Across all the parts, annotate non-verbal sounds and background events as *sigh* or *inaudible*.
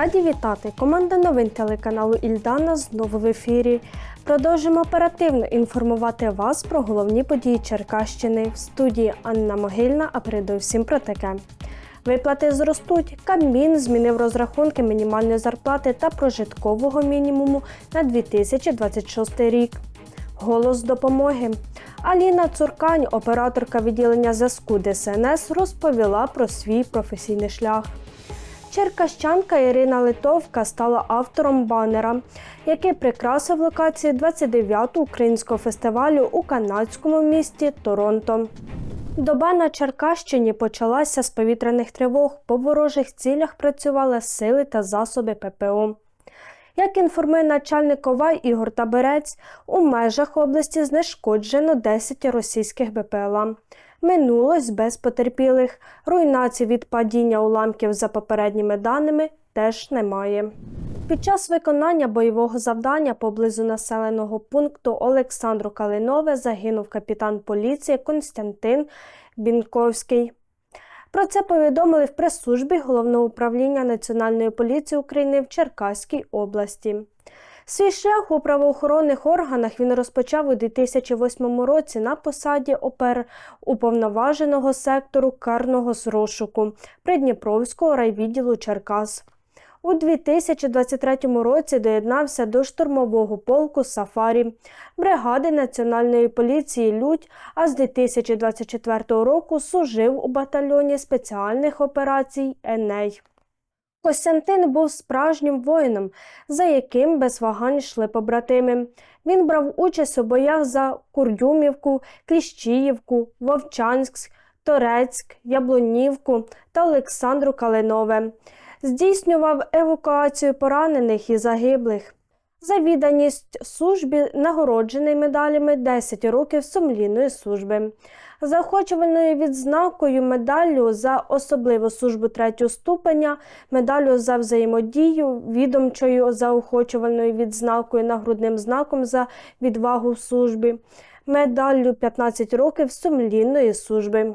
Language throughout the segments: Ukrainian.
Раді вітати! Команда новин телеканалу Ільдана знову в ефірі. Продовжимо оперативно інформувати вас про головні події Черкащини в студії Анна Могильна, а передусім про таке. Виплати зростуть. Кабмін змінив розрахунки мінімальної зарплати та прожиткового мінімуму на 2026 рік. Голос допомоги. Аліна Цуркань, операторка відділення зв'язку ДСНС, розповіла про свій професійний шлях. Черкащанка Ірина Литовка стала автором банера, який прикрасив локацію 29-го українського фестивалю у канадському місті Торонто. Доба на Черкащині почалася з повітряних тривог. По ворожих цілях працювали сили та засоби ППО. Як інформує начальник ОВА Ігор Таберець, у межах області знешкоджено 10 російських БПЛА. Минулось без потерпілих. Руйнацій від падіння уламків за попередніми даними теж немає. Під час виконання бойового завдання поблизу населеного пункту Олександру Калинове загинув капітан поліції Константин Бінковський. Про це повідомили в прес-службі Головного управління Національної поліції України в Черкаській області. Свій шлях у правоохоронних органах він розпочав у 2008 році на посаді опер уповноваженого сектору карного розшуку Придніпровського райвідділу Черкас. У 2023 році доєднався до штурмового полку Сафарі бригади Національної поліції Людь, а з 2024 року служив у батальйоні спеціальних операцій Еней. Костянтин був справжнім воїном, за яким без вагань йшли побратими. Він брав участь у боях за Курдюмівку, Кліщіївку, Вовчанськ, Торецьк, Яблунівку та Олександру Калинове. Здійснював евакуацію поранених і загиблих. За відданість службі нагороджений медалями 10 років сумлінної служби. Заохочувальною відзнакою медаллю за особливу службу третього ступеня, медаллю за взаємодію, відомчою заохочувальною відзнакою нагрудним знаком за відвагу в службі, медаллю 15 років сумлінної служби.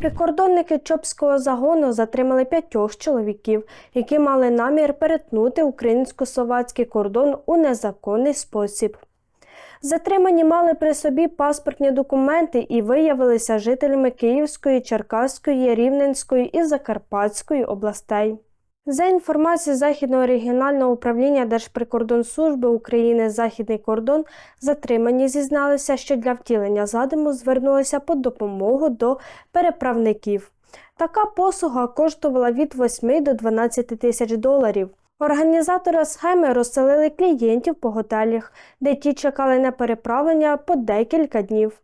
Прикордонники Чопського загону затримали п'ятьох чоловіків, які мали намір перетнути українсько-словацький кордон у незаконний спосіб. Затримані мали при собі паспортні документи і виявилися жителями Київської, Черкаської, Рівненської і Закарпатської областей. За інформацією Західного регіонального управління Держприкордонслужби України Західний кордон затримані зізналися, що для втілення задуму звернулися по допомогу до переправників. Така послуга коштувала від 8 до 12 тисяч доларів. Організатори схеми розселили клієнтів по готелях, де ті чекали на переправлення по декілька днів.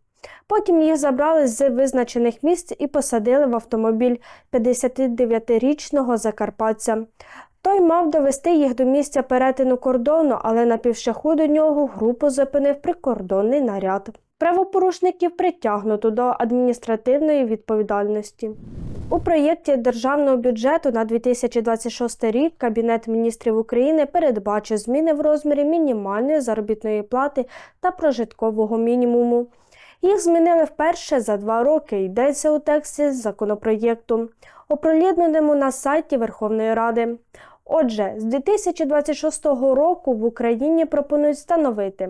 Потім їх забрали з визначених місць і посадили в автомобіль 59-річного закарпатця. Той мав довести їх до місця перетину кордону, але на півшляху до нього групу зупинив прикордонний наряд. Правопорушників притягнуто до адміністративної відповідальності. У проєкті державного бюджету на 2026 рік Кабінет міністрів України передбачив зміни в розмірі мінімальної заробітної плати та прожиткового мінімуму. Їх змінили вперше за два роки. Йдеться у тексті законопроєкту, оприлюдненому на сайті Верховної Ради. Отже, з 2026 року в Україні пропонують встановити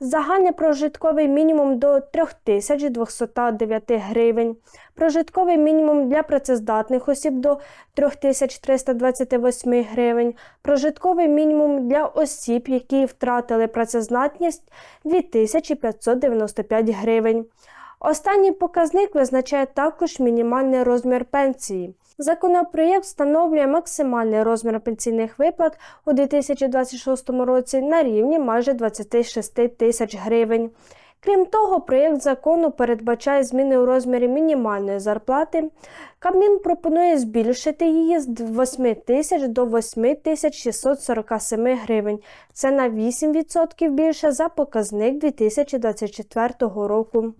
загальний прожитковий мінімум до 3209 гривень, прожитковий мінімум для працездатних осіб до 3328 гривень, прожитковий мінімум для осіб, які втратили працездатність 2595 гривень. Останній показник визначає також мінімальний розмір пенсії. Законопроєкт встановлює максимальний розмір пенсійних виплат у 2026 році на рівні майже 26 тисяч гривень. Крім того, проєкт закону передбачає зміни у розмірі мінімальної зарплати. Кабмін пропонує збільшити її з 8 тисяч до 8 тисяч 647 гривень. Це на 8% більше за показник 2024 року.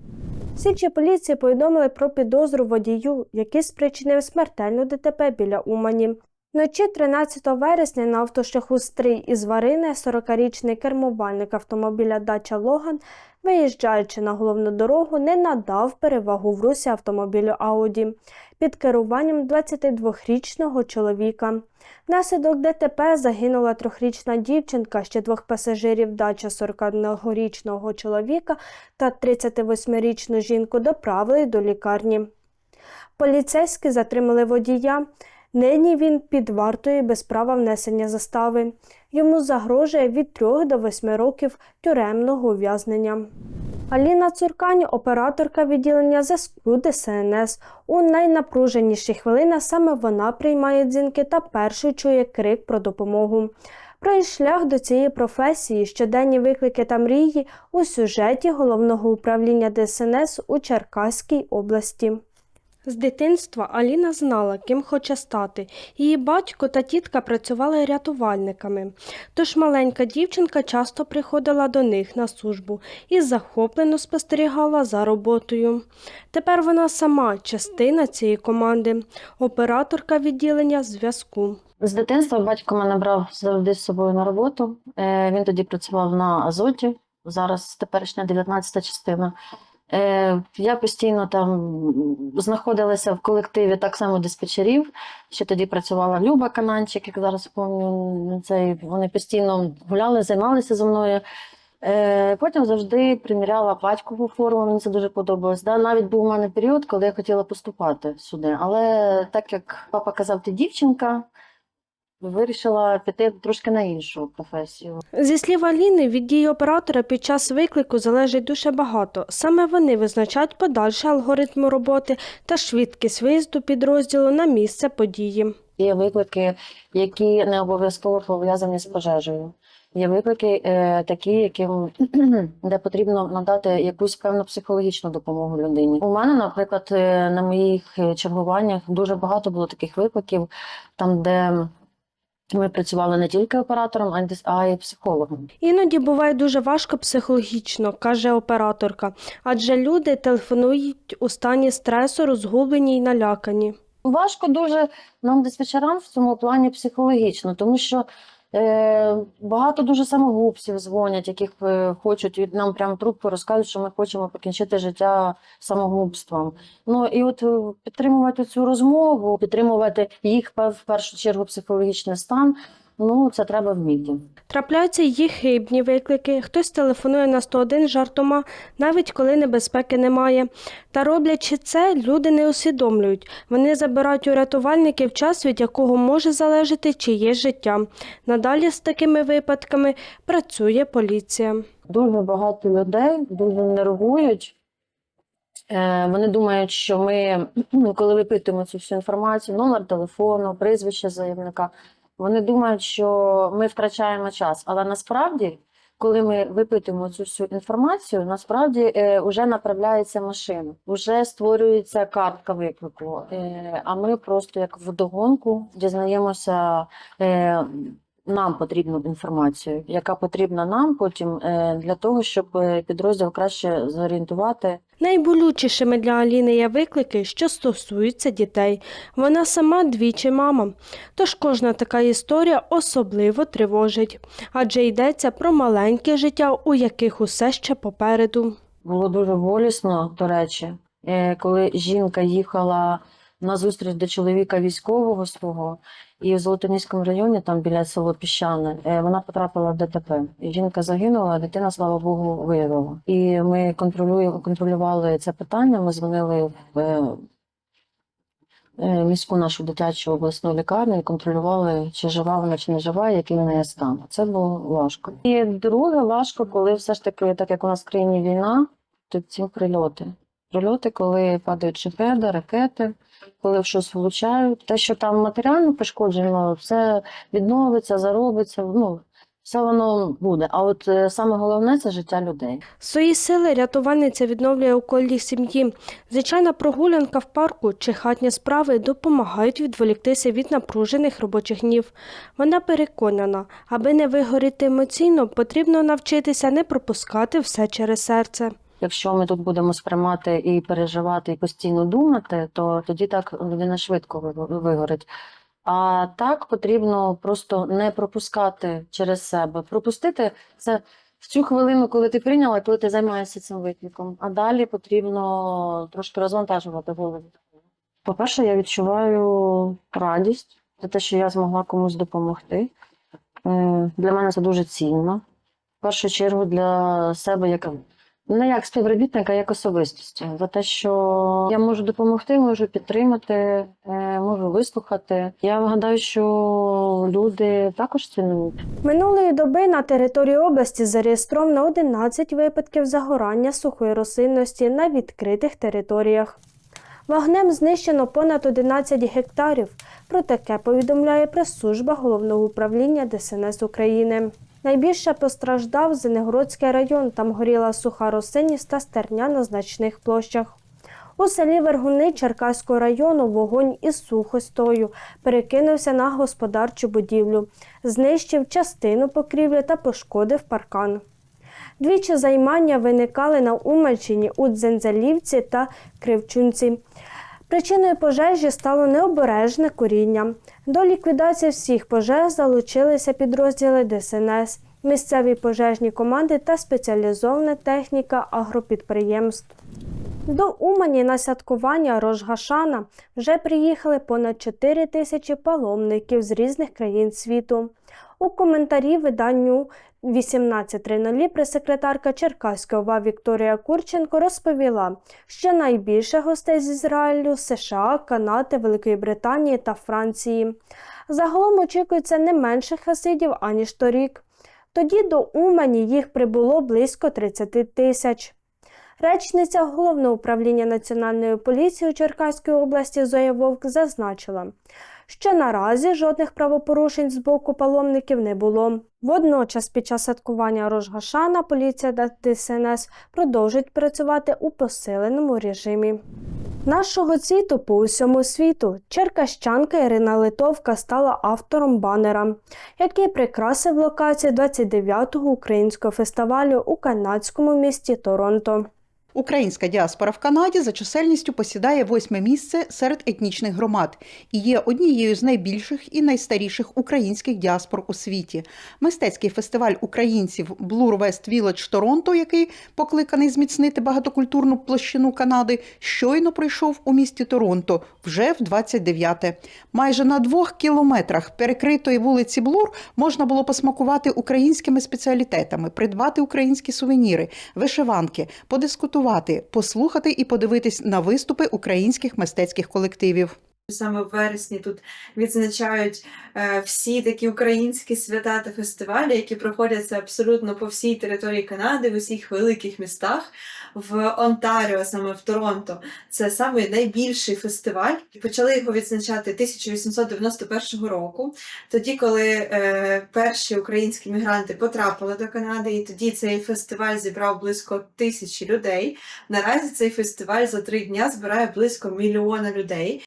Слідчі поліції повідомили про підозру водію, який спричинив смертельну ДТП біля Умані. Вночі 13 вересня на автошляху Стрий із Варини 40-річний кермувальник автомобіля Дача Логан, виїжджаючи на головну дорогу, не надав перевагу в русі автомобілю Ауді. під керуванням 22-річного чоловіка. Внаслідок ДТП загинула трьохрічна дівчинка, ще двох пасажирів дача 41-річного чоловіка та 38-річну жінку доправили до лікарні. Поліцейські затримали водія. Нині він під вартою без права внесення застави. Йому загрожує від 3 до 8 років тюремного ув'язнення. Аліна Цуркань, операторка відділення зв'язку ДСНС. У найнапруженіші хвилини саме вона приймає дзвінки та першою чує крик про допомогу. Про її шлях до цієї професії, щоденні виклики та мрії у сюжеті головного управління ДСНС у Черкаській області. З дитинства Аліна знала, ким хоче стати. Її батько та тітка працювали рятувальниками. Тож маленька дівчинка часто приходила до них на службу і захоплено спостерігала за роботою. Тепер вона сама частина цієї команди, операторка відділення зв'язку. З дитинства батько мене брав завжди з собою на роботу. Е, Він тоді працював на Азоті, зараз теперішня 19 частина. Е, Я постійно там знаходилася в колективі так само диспетчерів. Ще тоді працювала Люба Кананчик, як зараз пам'ятаю, цей, вони постійно гуляли, займалися зі мною. Е, Потім завжди приміряла батькову форму, мені це дуже подобалось. Навіть був у мене період, коли я хотіла поступати сюди. Але так як папа казав, ти дівчинка, вирішила піти трошки на іншу професію. Зі слів Аліни, від дії оператора під час виклику залежить дуже багато. Саме вони визначають подальший алгоритм роботи та швидкість виїзду підрозділу на місце події. Є виклики, які не обов'язково пов'язані з пожежею. Є виклики е, такі, яким *clears throat* де потрібно надати якусь певну психологічну допомогу людині. У мене, наприклад, е, на моїх е, чергуваннях дуже багато було таких викликів, там де ми працювали не тільки оператором, а й психологом. Іноді буває дуже важко психологічно, каже операторка, адже люди телефонують у стані стресу, розгублені й налякані. Важко дуже нам диспетчерам в цьому плані психологічно, тому що багато дуже самогубців дзвонять, яких е, хочуть від нам прямо трубку розказують, що ми хочемо покінчити життя самогубством. Ну і от е, підтримувати цю розмову, підтримувати їх в першу чергу психологічний стан. Ну це треба вміти. Трапляються й хибні виклики, хтось телефонує на 101 жартома, навіть коли небезпеки немає. Та роблячи це, люди не усвідомлюють. Вони забирають у рятувальників час, від якого може залежати чиє життя. Надалі з такими випадками працює поліція. Дуже багато людей дуже нервують. Е, Вони думають, що ми, коли випитуємо цю всю інформацію, номер телефону, прізвище заявника, вони думають, що ми втрачаємо час. Але насправді, коли ми випитуємо цю всю інформацію, насправді е, вже направляється машина, вже створюється картка виклику. Е, а ми просто як вдогонку дізнаємося. Е, нам потрібну інформацію, яка потрібна нам потім е, для того, щоб е, підрозділ краще зорієнтувати. Найболючішими для Аліни є виклики, що стосуються дітей. Вона сама двічі мама. Тож кожна така історія особливо тривожить, адже йдеться про маленьке життя, у яких усе ще попереду. Було дуже болісно, до речі, е, коли жінка їхала на зустріч до чоловіка військового свого, і в Золотоніському районі, там біля село Піщане, вона потрапила в ДТП. Жінка загинула, дитина, слава Богу, виявила. І ми контролюємо, контролювали це питання. Ми дзвонили в е, е, міську нашу дитячу обласну лікарню і контролювали, чи жива вона, чи не жива, який в неї стан. Це було важко. І друге важко, коли все ж таки, так як у нас в країні війна, то ці прильоти. Прильоти, коли падають шахеди, ракети, коли в щось влучають. Те, що там матеріально пошкоджено, все відновиться, заробиться. Ну, все воно буде. А от е, саме головне це життя людей. Свої сили рятувальниця відновлює у колі сім'ї. Звичайна прогулянка в парку чи хатні справи допомагають відволіктися від напружених робочих днів. Вона переконана, аби не вигоріти емоційно, потрібно навчитися не пропускати все через серце. Якщо ми тут будемо сприймати і переживати, і постійно думати, то тоді так людина швидко вигорить. А так потрібно просто не пропускати через себе. Пропустити це в цю хвилину, коли ти прийняла, коли ти займаєшся цим викликом. А далі потрібно трошки розвантажувати голову. По-перше, я відчуваю радість за те, що я змогла комусь допомогти. Е, Для мене це дуже цінно. В першу чергу для себе як не як співробітника, як особистості. За те, що я можу допомогти, можу підтримати, е, можу вислухати. Я гадаю, що люди також цінують. Минулої доби на території області зареєстровано 11 випадків загорання сухої рослинності на відкритих територіях. Вогнем знищено понад 11 гектарів. Про таке повідомляє прес-служба головного управління ДСНС України. Найбільше постраждав Зенегородський район. Там горіла суха рослинність та стерня на значних площах. У селі Вергуни Черкаського району вогонь із сухостою перекинувся на господарчу будівлю, знищив частину покрівлі та пошкодив паркан. Двічі займання виникали на Умальчині у Дзензалівці та Кривчунці. Причиною пожежі стало необережне куріння. До ліквідації всіх пожеж залучилися підрозділи ДСНС, місцеві пожежні команди та спеціалізована техніка агропідприємств. До Умані на святкування Рожгашана вже приїхали понад 4 тисячі паломників з різних країн світу. У коментарі виданню 18.00 прес-секретарка Черкаської ОВА Вікторія Курченко розповіла, що найбільше гостей з Ізраїлю, США, Канади, Великої Британії та Франції. Загалом очікується не менше хасидів, аніж торік. Тоді до Умані їх прибуло близько 30 тисяч. Речниця Головного управління Національної поліції у Черкаській області Зоя Вовк зазначила, що наразі жодних правопорушень з боку паломників не було. Водночас, під час святкування Рожгашана поліція та ДСНС продовжують працювати у посиленому режимі. Нашого цвіту по усьому світу черкащанка Ірина Литовка стала автором банера, який прикрасив локацію 29-го українського фестивалю у канадському місті Торонто. Українська діаспора в Канаді за чисельністю посідає восьме місце серед етнічних громад і є однією з найбільших і найстаріших українських діаспор у світі. Мистецький фестиваль українців Blur West Village Торонто, який покликаний зміцнити багатокультурну площину Канади, щойно пройшов у місті Торонто вже в 29-те. Майже на двох кілометрах перекритої вулиці Блур можна було посмакувати українськими спеціалітетами, придбати українські сувеніри, вишиванки, подискутувати, послухати і подивитись на виступи українських мистецьких колективів. Саме в вересні тут відзначають е, всі такі українські свята та фестивалі, які проходяться абсолютно по всій території Канади, в усіх великих містах. В Онтаріо, саме в Торонто, це саме найбільший фестиваль. Почали його відзначати 1891 року, тоді, коли е, перші українські мігранти потрапили до Канади, і тоді цей фестиваль зібрав близько тисячі людей. Наразі цей фестиваль за три дня збирає близько мільйона людей.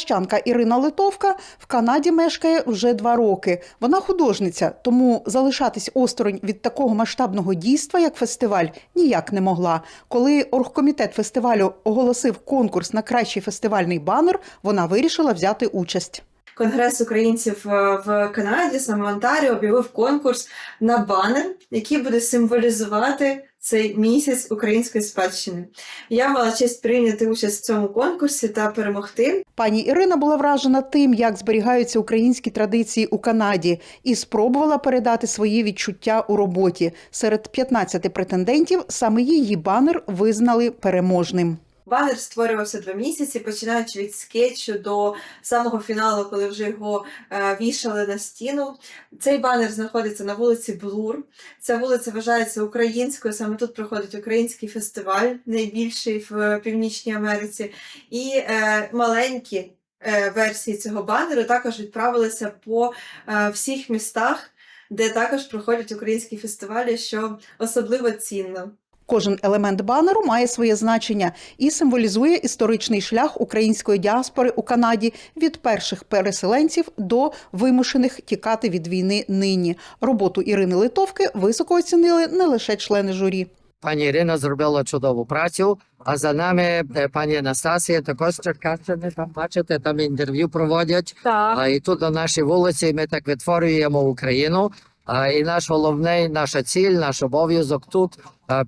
Черкащанка Ірина Литовка в Канаді мешкає вже два роки. Вона художниця, тому залишатись осторонь від такого масштабного дійства, як фестиваль, ніяк не могла. Коли оргкомітет фестивалю оголосив конкурс на кращий фестивальний банер, вона вирішила взяти участь. Конгрес українців е, в Канаді, саме в Онтаріо, об'явив конкурс на банер, який буде символізувати цей місяць української спадщини. Я мала честь прийняти участь в цьому конкурсі та перемогти. Пані Ірина була вражена тим, як зберігаються українські традиції у Канаді, і спробувала передати свої відчуття у роботі. Серед 15 претендентів саме її банер визнали переможним. Банер створювався два місяці, починаючи від скетчу до самого фіналу, коли вже його е, вішали на стіну. Цей банер знаходиться на вулиці Блур. Ця вулиця вважається українською. Саме тут проходить український фестиваль, найбільший в Північній Америці. І е, маленькі е, версії цього банеру також відправилися по е, всіх містах, де також проходять українські фестивалі, що особливо цінно. Кожен елемент банеру має своє значення і символізує історичний шлях української діаспори у Канаді від перших переселенців до вимушених тікати від війни нині. Роботу Ірини Литовки високо оцінили не лише члени журі. Пані Ірина зробила чудову працю. А за нами е, пані Анастасія також Черкащини. Там бачите, там інтерв'ю проводять. Так. А і тут на нашій вулиці ми так відтворюємо Україну. А і наш головний, наша ціль, наш обов'язок тут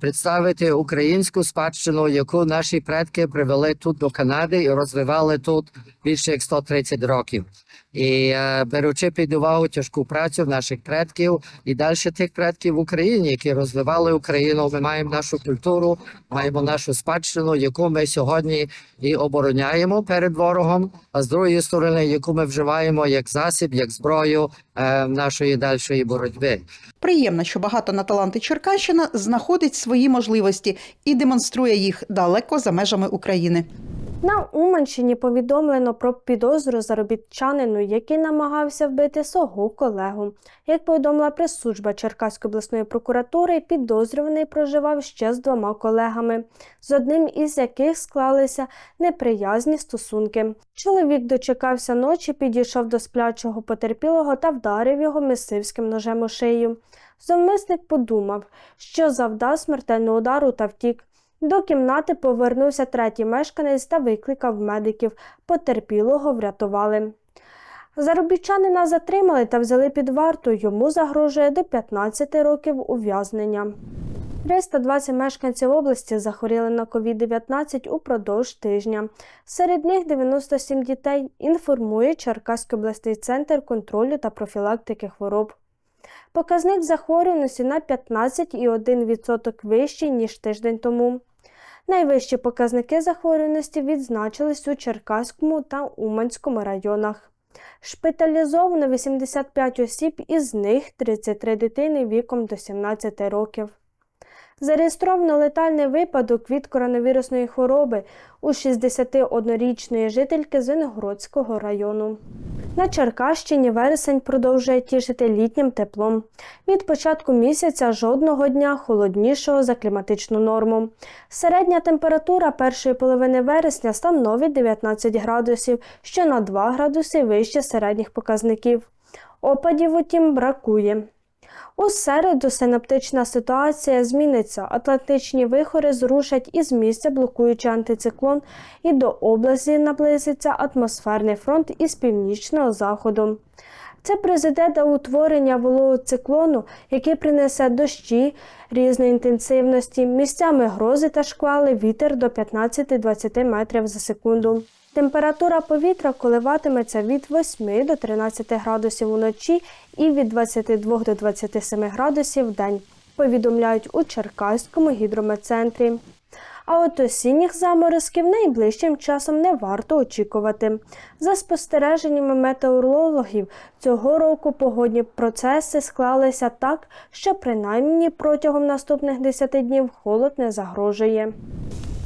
представити українську спадщину, яку наші предки привели тут до Канади і розвивали тут більше як 130 років. І е, беручи під увагу тяжку працю наших предків і далі тих предків в Україні, які розвивали Україну, ми маємо нашу культуру, маємо нашу спадщину, яку ми сьогодні і обороняємо перед ворогом, а з другої сторони, яку ми вживаємо як засіб, як зброю е, нашої дальшої боротьби. Приємно, що багато на таланти Черкащина знаходить свої можливості і демонструє їх далеко за межами України. На Уманщині повідомлено про підозру заробітчанину, який намагався вбити свого колегу. Як повідомила прес-служба Черкаської обласної прокуратури, підозрюваний проживав ще з двома колегами, з одним із яких склалися неприязні стосунки. Чоловік дочекався ночі, підійшов до сплячого потерпілого та вдарив його мисливським ножем у шию. Зловмисник подумав, що завдав смертельного удару та втік. До кімнати повернувся третій мешканець та викликав медиків. Потерпілого врятували. Заробітчанина затримали та взяли під варту. Йому загрожує до 15 років ув'язнення. 320 мешканців області захворіли на COVID-19 упродовж тижня. Серед них 97 дітей, інформує Черкаський обласний центр контролю та профілактики хвороб. Показник захворюваності на 15,1% вищий, ніж тиждень тому. Найвищі показники захворюваності відзначились у Черкаському та Уманському районах. Шпиталізовано 85 осіб, із них 33 дитини віком до 17 років. Зареєстровано летальний випадок від коронавірусної хвороби у 61-річної жительки Звенигородського району. На Черкащині вересень продовжує тішити літнім теплом. Від початку місяця жодного дня холоднішого за кліматичну норму. Середня температура першої половини вересня становить 19 градусів, що на 2 градуси вище середніх показників. Опадів, утім, бракує. У середу синаптична ситуація зміниться. Атлантичні вихори зрушать із місця, блокуючи антициклон, і до області наблизиться атмосферний фронт із північного заходу. Це призведе до утворення вологого циклону, який принесе дощі різної інтенсивності, місцями грози та шквали, вітер до 15-20 метрів за секунду. Температура повітря коливатиметься від 8 до 13 градусів уночі і від 22 до 27 градусів в день, повідомляють у Черкаському гідрометцентрі. А от осінніх заморозків найближчим часом не варто очікувати. За спостереженнями метеорологів, цього року погодні процеси склалися так, що принаймні протягом наступних 10 днів холод не загрожує.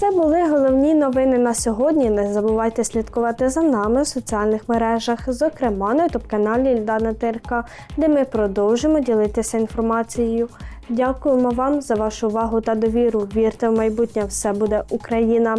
Це були головні новини на сьогодні. Не забувайте слідкувати за нами в соціальних мережах, зокрема на ютуб-каналі Ільдана Тирка, де ми продовжимо ділитися інформацією. Дякуємо вам за вашу увагу та довіру. Вірте в майбутнє, все буде Україна!